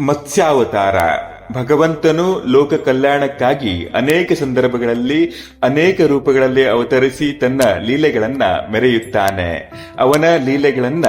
મત્સ્યાવતારા ಭಗವಂತನು ಲೋಕ ಕಲ್ಯಾಣಕ್ಕಾಗಿ ಅನೇಕ ಸಂದರ್ಭಗಳಲ್ಲಿ, ಅನೇಕ ರೂಪಗಳಲ್ಲಿ ಅವತರಿಸಿ ತನ್ನ ಲೀಲೆಗಳನ್ನ ಮೆರೆಯುತ್ತಾನೆ. ಅವನ ಲೀಲೆಗಳನ್ನ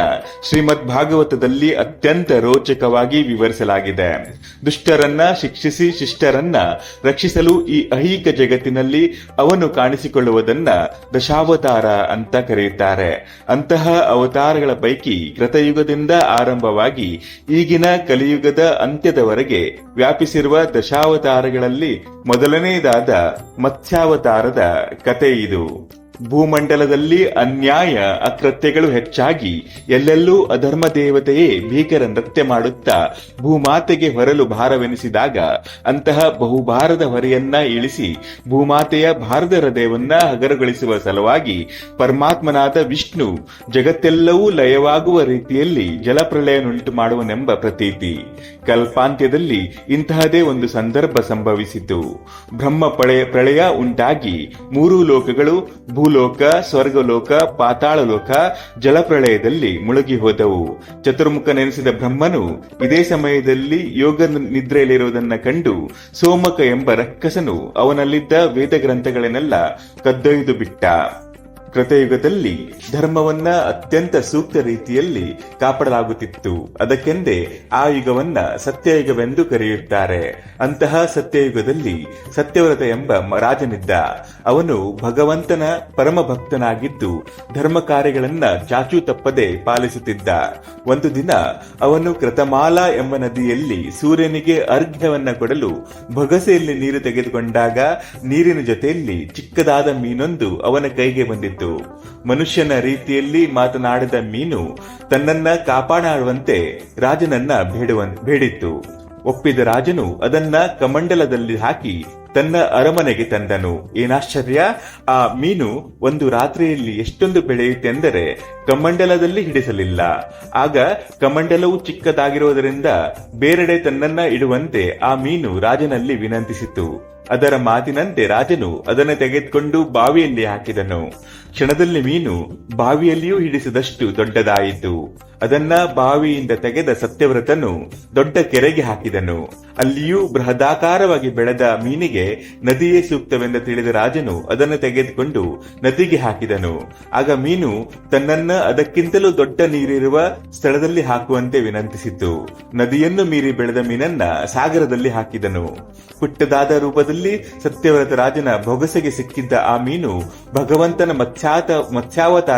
ಶ್ರೀಮದ್ ಭಾಗವತದಲ್ಲಿ ಅತ್ಯಂತ ರೋಚಕವಾಗಿ ವಿವರಿಸಲಾಗಿದೆ. ದುಷ್ಟರನ್ನ ಶಿಕ್ಷಿಸಿ, ಶಿಷ್ಟರನ್ನ ರಕ್ಷಿಸಲು ಈ ಅಹೀಕ ಜಗತ್ತಿನಲ್ಲಿ ಅವನು ಕಾಣಿಸಿಕೊಳ್ಳುವುದನ್ನ ದಶಾವತಾರ ಅಂತ ಕರೆಯುತ್ತಾರೆ. ಅಂತಹ ಅವತಾರಗಳ ಪೈಕಿ ಕೃತಯುಗದಿಂದ ಆರಂಭವಾಗಿ ಈಗಿನ ಕಲಿಯುಗದ ಅಂತ್ಯದವರೆಗೆ ವ್ಯಾಪಿಸಿರುವ ದಶಾವತಾರಗಳಲ್ಲಿ ಮೊದಲನೆಯದಾದ ಮತ್ಸ್ಯಾವತಾರದ ಕತೆ ಇದು. ಭೂಮಂಡಲದಲ್ಲಿ ಅನ್ಯಾಯ, ಅಕೃತ್ಯಗಳು ಹೆಚ್ಚಾಗಿ ಎಲ್ಲೆಲ್ಲೂ ಅಧರ್ಮ ದೇವತೆಯೇ ಭೀಕರ ನೃತ್ಯ ಮಾಡುತ್ತಾ ಭೂಮಾತೆಗೆ ಹೊರಲು ಭಾರವೆನಿಸಿದಾಗ ಅಂತಹ ಬಹುಭಾರದ ಹೊರೆಯನ್ನ ಇಳಿಸಿ ಭೂಮಾತೆಯ ಭಾರದ ಹೃದಯವನ್ನ ಹಗರಗೊಳಿಸುವ ಸಲುವಾಗಿ ಪರಮಾತ್ಮನಾದ ವಿಷ್ಣು ಜಗತ್ತೆಲ್ಲವೂ ಲಯವಾಗುವ ರೀತಿಯಲ್ಲಿ ಜಲಪ್ರಳಯನುಂಟು ಮಾಡುವನೆಂಬ ಪ್ರತೀತಿ. ಕಲ್ಪಾಂತ್ಯದಲ್ಲಿ ಇಂತಹದೇ ಒಂದು ಸಂದರ್ಭ ಸಂಭವಿಸಿತು. ಬ್ರಹ್ಮ ಪ್ರಳಯ ಉಂಟಾಗಿ ಮೂರು ಲೋಕಗಳು ಭೂಲೋಕ, ಸ್ವರ್ಗಲೋಕ, ಪಾತಾಳಲೋಕ, ಜಲಪ್ರಳಯದಲ್ಲಿ ಮುಳುಗಿ ಹೋದವು ಚತುರ್ಮುಖ ನೆನೆಸಿದ ಬ್ರಹ್ಮನು ಇದೇ ಸಮಯದಲ್ಲಿ ಯೋಗ ನಿದ್ರೆಯಲ್ಲಿರುವುದನ್ನು ಕಂಡು ಸೋಮಕ ಎಂಬ ರಕ್ಕಸನು ಅವನಲ್ಲಿದ್ದ ವೇದ ಗ್ರಂಥಗಳನ್ನೆಲ್ಲ ಕದ್ದೊಯ್ದು ಬಿಟ್ಟ. ಕೃತಯುಗದಲ್ಲಿ ಧರ್ಮವನ್ನ ಅತ್ಯಂತ ಸೂಕ್ತ ರೀತಿಯಲ್ಲಿ ಕಾಪಾಡಲಾಗುತ್ತಿತ್ತು. ಅದಕ್ಕೆಂದೇ ಆ ಯುಗವನ್ನ ಸತ್ಯಯುಗವೆಂದು ಕರೆಯುತ್ತಾರೆ. ಅಂತಹ ಸತ್ಯಯುಗದಲ್ಲಿ ಸತ್ಯವ್ರತ ಎಂಬ ರಾಜನಿದ್ದ. ಅವನು ಭಗವಂತನ ಪರಮ ಭಕ್ತನಾಗಿದ್ದು ಧರ್ಮ ಕಾರ್ಯಗಳನ್ನ ಚಾಚೂ ತಪ್ಪದೆ ಪಾಲಿಸುತ್ತಿದ್ದ. ಒಂದು ದಿನ ಅವನು ಕೃತಮಾಲಾ ಎಂಬ ನದಿಯಲ್ಲಿ ಸೂರ್ಯನಿಗೆ ಅರ್ಘ್ಯವನ್ನ ಕೊಡಲು ಭಗಸೆಯಲ್ಲಿ ನೀರು ತೆಗೆದುಕೊಂಡಾಗ ನೀರಿನ ಜೊತೆಯಲ್ಲಿ ಚಿಕ್ಕದಾದ ಮೀನೊಂದು ಅವನ ಕೈಗೆ ಬಂದಿತ್ತು. ಮನುಷ್ಯನ ರೀತಿಯಲ್ಲಿ ಮಾತನಾಡಿದ ಮೀನು ತನ್ನನ್ನ ಕಾಪಾಡುವಂತೆ ರಾಜನನ್ನ ಬೇಡುವ ಬೇಡಿತ್ತು. ಒಪ್ಪಿದ ರಾಜನು ಅದನ್ನ ಕಮಂಡಲದಲ್ಲಿ ಹಾಕಿ ತನ್ನ ಅರಮನೆಗೆ ತಂದನು. ಏನಾಶ್ಚರ್ಯ? ಆ ಮೀನು ಒಂದು ರಾತ್ರಿಯಲ್ಲಿ ಎಷ್ಟೊಂದು ಬೆಳೆಯುತ್ತೆಂದರೆ ಕಮಂಡಲದಲ್ಲಿ ಹಿಡಿಸಲಿಲ್ಲ. ಆಗ ಕಮಂಡಲವು ಚಿಕ್ಕದಾಗಿರುವುದರಿಂದ ಬೇರೆಡೆ ತನ್ನನ್ನ ಇಡುವಂತೆ ಆ ಮೀನು ರಾಜನಲ್ಲಿ ವಿನಂತಿಸಿತು ಅದರ ಮಾತಿನಂತೆ ರಾಜನು ಅದನ್ನು ತೆಗೆದುಕೊಂಡು ಬಾವಿಯಲ್ಲಿ ಹಾಕಿದನು. ಕ್ಷಣದಲ್ಲಿ ಮೀನು ಬಾವಿಯಲ್ಲಿಯೂ ಹಿಡಿಸಿದಷ್ಟು ದೊಡ್ಡದಾಯಿತು. ಅದನ್ನ ಬಾವಿಯಿಂದ ತೆಗೆದ ಸತ್ಯವ್ರತನು ದೊಡ್ಡ ಕೆರೆಗೆ ಹಾಕಿದನು. ಅಲ್ಲಿಯೂ ಬೃಹದಾಕಾರವಾಗಿ ಬೆಳೆದ ಮೀನಿಗೆ ನದಿಯೇ ಸೂಕ್ತವೆಂದು ತಿಳಿದ ರಾಜನು ಅದನ್ನು ತೆಗೆದುಕೊಂಡು ನದಿಗೆ ಹಾಕಿದನು. ಆಗ ಮೀನು ತನ್ನನ್ನ ಅದಕ್ಕಿಂತಲೂ ದೊಡ್ಡ ನೀರಿರುವ ಸ್ಥಳದಲ್ಲಿ ಹಾಕುವಂತೆ ವಿನಂತಿಸಿತು. ನದಿಯನ್ನು ಮೀರಿ ಬೆಳೆದ ಮೀನನ್ನ ಸಾಗರದಲ್ಲಿ ಹಾಕಿದನು. ಪುಟ್ಟದಾದ ರೂಪದಲ್ಲಿ ಸತ್ಯವ್ರತ ರಾಜನ ಬೊಗಸೆಗೆ ಸಿಕ್ಕಿದ್ದ ಆ ಮೀನು ಭಗವಂತನ ಮತ್ಸ್ಯಾತ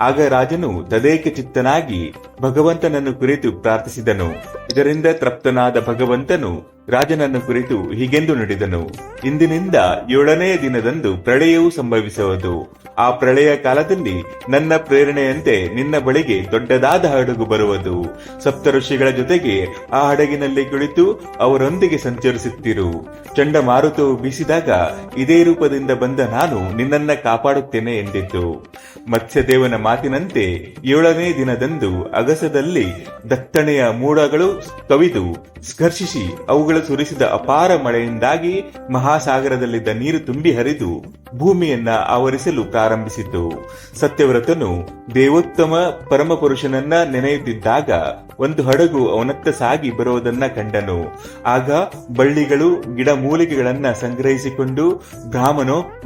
ಆಗ ರಾಜನು ತದೇಕ ಚಿತ್ತನಾಗಿ ಭಗವಂತನನ್ನು ಕುರಿತು ಪ್ರಾರ್ಥಿಸಿದನು. ಇದರಿಂದ ತೃಪ್ತನಾದ ಭಗವಂತನು ರಾಜನನ್ನು ಕುರಿತು ಹೀಗೆಂದು ನುಡಿದನು. ಇಂದಿನಿಂದ ಏಳನೆಯ ದಿನದಂದು ಪ್ರಳಯವು ಸಂಭವಿಸುವುದು. ಆ ಪ್ರಳಯ ಕಾಲದಲ್ಲಿ ನನ್ನ ಪ್ರೇರಣೆಯಂತೆ ನಿನ್ನ ಬಳಿಗೆ ದೊಡ್ಡದಾದ ಹಡಗು ಬರುವುದು. ಸಪ್ತ ಋಷಿಗಳ ಜೊತೆಗೆ ಆ ಹಡಗಿನಲ್ಲಿ ಕುಳಿತು ಅವರೊಂದಿಗೆ ಸಂಚರಿಸುತ್ತಿರು. ಚಂಡಮಾರುತವು ಬೀಸಿದಾಗ ಇದೇ ರೂಪದಿಂದ ಬಂದ ನಾನು ನಿನ್ನನ್ನ ಕಾಪಾಡುತ್ತೇನೆ ಎಂದಿತ್ತು. ಮತ್ಸ್ಯದೇವನ ಮಾತಿನಂತೆ ಏಳನೇ ದಿನದಂದು ಅಗಸದಲ್ಲಿ ದತ್ತಣೆಯ ಮೂಡಗಳು ಕವಿದು ಸ್ಕರ್ಷಿಸಿ ಅವುಗಳು ಸುರಿಸಿದ ಅಪಾರ ಮಳೆಯಿಂದಾಗಿ ಮಹಾಸಾಗರದಲ್ಲಿದ್ದ ನೀರು ತುಂಬಿ ಹರಿದು ಭೂಮಿಯನ್ನ ಆವರಿಸಲು ಪ್ರಾರಂಭಿಸಿತು ಸತ್ಯವ್ರತನು ದೇವೋತ್ತಮ ಪರಮಪುರುಷನನ್ನ ನೆನೆಯುತ್ತಿದ್ದಾಗ ಒಂದು ಹಡಗು ಅವನತ್ತ ಸಾಗಿ ಬರುವುದನ್ನ ಕಂಡನು. ಆಗ ಬಳ್ಳಿಗಳು ಗಿಡಮೂಲಿಕೆಗಳನ್ನ ಸಂಗ್ರಹಿಸಿಕೊಂಡು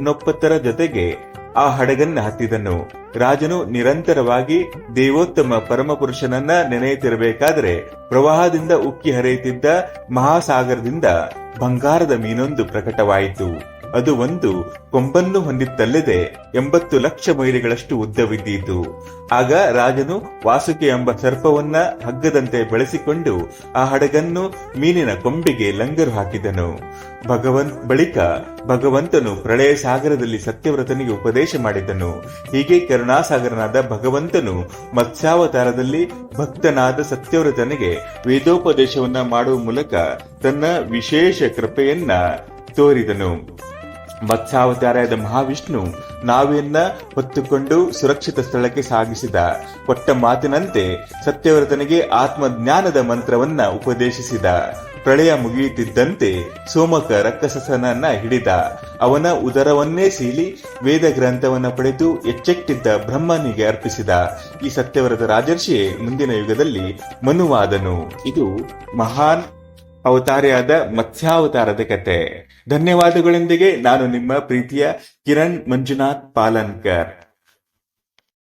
ನೊಪ್ಪತ್ತರ ಜೊತೆಗೆ ಆ ಹಡಗನ್ನ ಹತ್ತಿದನು. ರಾಜನು ನಿರಂತರವಾಗಿ ದೇವೋತ್ತಮ ಪರಮಪುರುಷನನ್ನ ನೆನೆಯುತ್ತಿರಬೇಕಾದರೆ ಪ್ರವಾಹದಿಂದ ಉಕ್ಕಿ ಹರಿಯುತ್ತಿದ್ದ ಮಹಾಸಾಗರದಿಂದ ಬಂಗಾರದ ಮೀನೊಂದು ಪ್ರಕಟವಾಯಿತು. ಅದು ಒಂದು ಕೊಂಬನ್ನು ಹೊಂದಿತ್ತಲ್ಲದೆ ಎಂಬತ್ತು ಲಕ್ಷ ಮೈಲಿಗಳಷ್ಟು ಉದ್ದವಿದ್ದಿತು. ಆಗ ರಾಜನು ವಾಸುಕಿ ಎಂಬ ಸರ್ಪವನ್ನ ಹಗ್ಗದಂತೆ ಬೆಳೆಸಿಕೊಂಡು ಆ ಹಡಗನ್ನು ಮೀನಿನ ಕೊಂಬಿಗೆ ಲಂಗರು ಹಾಕಿದನು. ಭಗವಂತ ಬಳಿಕ ಭಗವಂತನು ಪ್ರಳಯ ಸಾಗರದಲ್ಲಿ ಸತ್ಯವ್ರತನಿಗೆ ಉಪದೇಶ ಮಾಡಿದನು. ಹೀಗೆ ಕರುಣಾಸಾಗರನಾದ ಭಗವಂತನು ಮತ್ಸ್ಯಾವತಾರದಲ್ಲಿ ಭಕ್ತನಾದ ಸತ್ಯವ್ರತನಿಗೆ ವೇದೋಪದೇಶವನ್ನ ಮಾಡುವ ಮೂಲಕ ತನ್ನ ವಿಶೇಷ ಕೃಪೆಯನ್ನ ತೋರಿದನು. ಮತ್ಸ್ಯಾವತಾರದ ಮಹಾವಿಷ್ಣು ನಾವೆಯನ್ನ ಹೊತ್ತುಕೊಂಡು ಸುರಕ್ಷಿತ ಸ್ಥಳಕ್ಕೆ ಸಾಗಿಸಿದ. ಕೊಟ್ಟ ಮಾತಿನಂತೆ ಸತ್ಯವ್ರತನಿಗೆ ಆತ್ಮಜ್ಞಾನದ ಮಂತ್ರವನ್ನ ಉಪದೇಶಿಸಿದ. ಪ್ರಳಯ ಮುಗಿಯುತ್ತಿದ್ದಂತೆ ಸೋಮಕ ರಕ್ತಸಸನನ್ನ ಹಿಡಿದ. ಅವನ ಉದರವನ್ನೇ ಸೀಲಿ ವೇದ ಗ್ರಂಥವನ್ನ ಪಡೆದು ಎಚ್ಚೆಟ್ಟಿದ್ದ ಬ್ರಹ್ಮನಿಗೆ ಅರ್ಪಿಸಿದ. ಈ ಸತ್ಯವ್ರತ ರಾಜರ್ಷಿಯೇ ಮುಂದಿನ ಯುಗದಲ್ಲಿ ಮನುವಾದನು. ಇದು ಮಹಾನ್ ಅವತಾರಿಯಾದ ಮತ್ಸ್ಯಾವತಾರದ ಕತೆ. ಧನ್ಯವಾದಗಳೊಂದಿಗೆ ನಾನು ನಿಮ್ಮ ಪ್ರೀತಿಯ ಕಿರಣ್ ಮಂಜುನಾಥ್ ಪಾಲನ್ಕರ್.